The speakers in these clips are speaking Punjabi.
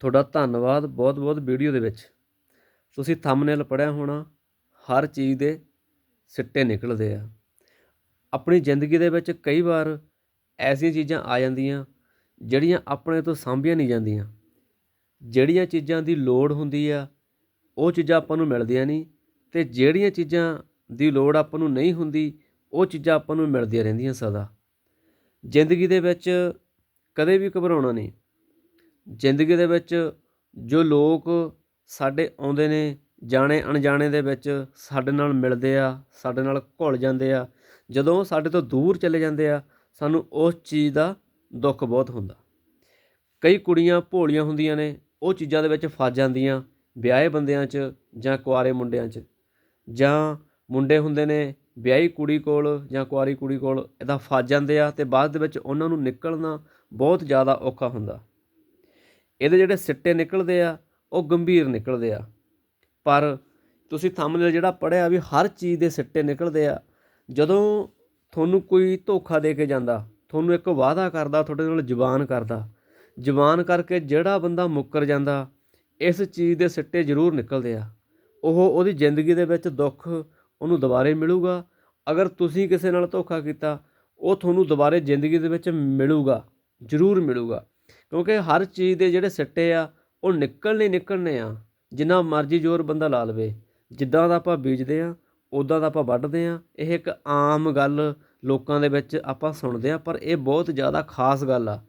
ਤੁਹਾਡਾ ਧੰਨਵਾਦ ਬਹੁਤ ਬਹੁਤ ਵੀਡੀਓ ਦੇ ਵਿੱਚ। ਤੁਸੀਂ ਥੰਬਨੇਲ ਪੜਿਆ ਹੋਣਾ, ਹਰ ਚੀਜ਼ ਦੇ ਸਿੱਟੇ ਨਿਕਲਦੇ ਆ। ਆਪਣੀ ਜ਼ਿੰਦਗੀ ਦੇ ਵਿੱਚ ਕਈ ਵਾਰ ਐਸੀਆਂ ਚੀਜ਼ਾਂ ਆ ਜਾਂਦੀਆਂ, ਜਿਹੜੀਆਂ ਆਪਣੇ ਤੋਂ ਸਾਂਭੀਆਂ ਨਹੀਂ ਜਾਂਦੀਆਂ। ਜਿਹੜੀਆਂ ਚੀਜ਼ਾਂ ਦੀ ਲੋੜ ਹੁੰਦੀ ਆ, ਉਹ ਚੀਜ਼ਾਂ ਆਪਾਂ ਨੂੰ ਮਿਲਦੀਆਂ ਨਹੀਂ ਤੇ ਜਿਹੜੀਆਂ ਚੀਜ਼ਾਂ ਦੀ ਲੋੜ ਆਪਾਂ ਨੂੰ ਨਹੀਂ ਹੁੰਦੀ, ਉਹ ਚੀਜ਼ਾਂ ਆਪਾਂ ਨੂੰ ਮਿਲਦੀਆਂ ਰਹਿੰਦੀਆਂ ਸਦਾ। ਜ਼ਿੰਦਗੀ ਦੇ ਵਿੱਚ ਕਦੇ ਵੀ ਘਬਰਾਉਣਾ ਨਹੀਂ। ਜ਼ਿੰਦਗੀ ਦੇ ਵਿੱਚ ਜੋ ਲੋਕ ਸਾਡੇ ਆਉਂਦੇ ਨੇ, ਜਾਣੇ ਅਣਜਾਣੇ ਦੇ ਵਿੱਚ ਸਾਡੇ ਨਾਲ ਮਿਲਦੇ ਆ, ਸਾਡੇ ਨਾਲ ਘੁਲ ਜਾਂਦੇ ਆ, ਜਦੋਂ ਸਾਡੇ ਤੋਂ ਦੂਰ ਚਲੇ ਜਾਂਦੇ ਆ, ਸਾਨੂੰ ਉਸ ਚੀਜ਼ ਦਾ ਦੁੱਖ ਬਹੁਤ ਹੁੰਦਾ। ਕਈ ਕੁੜੀਆਂ ਭੋਲੀਆਂ ਹੁੰਦੀਆਂ ਨੇ, ਉਹ ਚੀਜ਼ਾਂ ਦੇ ਵਿੱਚ ਫਸ ਜਾਂਦੀਆਂ, ਵਿਆਹੇ ਬੰਦਿਆਂ 'ਚ ਜਾਂ ਕੁਆਰੇ ਮੁੰਡਿਆਂ 'ਚ। ਜਾਂ ਮੁੰਡੇ ਹੁੰਦੇ ਨੇ, ਵਿਆਹੀ ਕੁੜੀ ਕੋਲ ਜਾਂ ਕੁਆਰੀ ਕੁੜੀ ਕੋਲ ਇਹਦਾ ਫਸ ਜਾਂਦੇ ਆ ਤੇ ਬਾਅਦ ਦੇ ਵਿੱਚ ਉਹਨਾਂ ਨੂੰ ਨਿਕਲਣਾ ਬਹੁਤ ਜ਼ਿਆਦਾ ਔਖਾ ਹੁੰਦਾ। ਇਹਦੇ ਜਿਹੜੇ ਸਿੱਟੇ ਨਿਕਲਦੇ ਆ, ਉਹ ਗੰਭੀਰ ਨਿਕਲਦੇ ਆ। ਪਰ ਤੁਸੀਂ ਥੰਬਨੇਲ ਜਿਹੜਾ ਪੜਿਆ ਵੀ ਹਰ ਚੀਜ਼ ਦੇ ਸਿੱਟੇ ਨਿਕਲਦੇ ਆ, ਜਦੋਂ ਤੁਹਾਨੂੰ ਕੋਈ ਧੋਖਾ ਦੇ ਕੇ ਜਾਂਦਾ, ਤੁਹਾਨੂੰ ਇੱਕ ਵਾਅਦਾ ਕਰਦਾ, ਤੁਹਾਡੇ ਨਾਲ ਜ਼ੁਬਾਨ ਕਰਦਾ, ਜ਼ੁਬਾਨ ਕਰਕੇ ਜਿਹੜਾ ਬੰਦਾ ਮੁੱਕਰ ਜਾਂਦਾ, ਇਸ ਚੀਜ਼ ਦੇ ਸਿੱਟੇ ਜ਼ਰੂਰ ਨਿਕਲਦੇ ਆ। ਉਹ ਉਹਦੀ ਜ਼ਿੰਦਗੀ ਦੇ ਵਿੱਚ ਦੁੱਖ ਉਹਨੂੰ ਦੁਬਾਰੇ ਮਿਲੂਗਾ। ਅਗਰ ਤੁਸੀਂ ਕਿਸੇ ਨਾਲ ਧੋਖਾ ਕੀਤਾ, ਉਹ ਤੁਹਾਨੂੰ ਦੁਬਾਰੇ ਜ਼ਿੰਦਗੀ ਦੇ ਵਿੱਚ ਮਿਲੂਗਾ, ਜ਼ਰੂਰ ਮਿਲੂਗਾ। ਕਿਉਂਕਿ ਹਰ ਚੀਜ਼ ਦੇ ਜਿਹੜੇ ਸਿੱਟੇ ਆ, ਉਹ ਨਿਕਲਣੇ ਹੀ ਨਿਕਲਣੇ ਆ। ਜਿੰਨਾ ਮਰਜ਼ੀ ਜ਼ੋਰ ਬੰਦਾ ਲਾ ਲਵੇ, ਜਿੱਦਾਂ ਦਾ ਆਪਾਂ ਬੀਜਦੇ ਆ ਉਦਾਂ ਦਾ ਆਪਾਂ ਵੱਢਦੇ ਆ। ਇਹ ਇੱਕ ਆਮ ਗੱਲ ਲੋਕਾਂ ਦੇ ਵਿੱਚ ਆਪਾਂ ਸੁਣਦੇ ਆ, ਪਰ ਇਹ ਬਹੁਤ ਜ਼ਿਆਦਾ ਖਾਸ ਗੱਲ ਆ।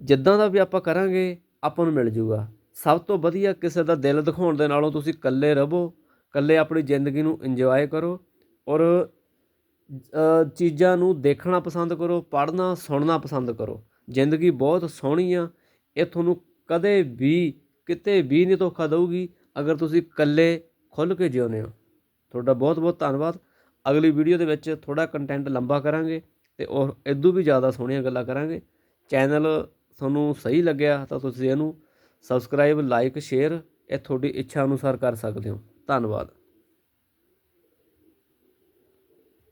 ਜਿੱਦਾਂ ਦਾ ਵੀ ਆਪਾਂ ਕਰਾਂਗੇ, ਆਪਾਂ ਨੂੰ ਮਿਲ ਜੂਗਾ। ਸਭ ਤੋਂ ਵਧੀਆ ਕਿਸੇ ਦਾ ਦਿਲ ਦਿਖਾਉਣ ਦੇ ਨਾਲੋਂ ਤੁਸੀਂ ਇਕੱਲੇ ਰਹੋ, ਇਕੱਲੇ ਆਪਣੀ ਜ਼ਿੰਦਗੀ ਨੂੰ ਇੰਜੋਏ ਕਰੋ ਔਰ ਚੀਜ਼ਾਂ ਨੂੰ ਦੇਖਣਾ ਪਸੰਦ ਕਰੋ, ਪੜ੍ਹਨਾ, ਸੁਣਨਾ ਪਸੰਦ ਕਰੋ। ਜ਼ਿੰਦਗੀ ਬਹੁਤ ਸੋਹਣੀ ਆ, ਇਹ ਤੁਹਾਨੂੰ ਕਦੇ ਵੀ, ਕਿਤੇ ਵੀ ਨਹੀਂ ਧੋਖਾ ਦਊਗੀ, ਅਗਰ ਤੁਸੀਂ ਇਕੱਲੇ ਖੁੱਲ੍ਹ ਕੇ ਜਿਉਂਦੇ ਹੋ। ਤੁਹਾਡਾ ਬਹੁਤ ਬਹੁਤ ਧੰਨਵਾਦ। ਅਗਲੀ ਵੀਡੀਓ ਦੇ ਵਿੱਚ ਥੋੜਾ ਕੰਟੈਂਟ ਲੰਬਾ ਕਰਾਂਗੇ ਤੇ ਔਰ ਇਦੋਂ ਵੀ ਜ਼ਿਆਦਾ ਸੋਹਣੀਆਂ ਗੱਲਾਂ ਕਰਾਂਗੇ। ਚੈਨਲ ਤੁਹਾਨੂੰ ਸਹੀ ਲੱਗਿਆ ਤਾਂ ਤੁਸੀਂ ਇਹਨੂੰ ਸਬਸਕ੍ਰਾਈਬ ਲਾਈਕ ਸ਼ੇਅਰ ਇਹ ਤੁਹਾਡੀ ਇੱਛਾ ਅਨੁਸਾਰ ਕਰ ਸਕਦੇ ਹੋ। ਧੰਨਵਾਦ।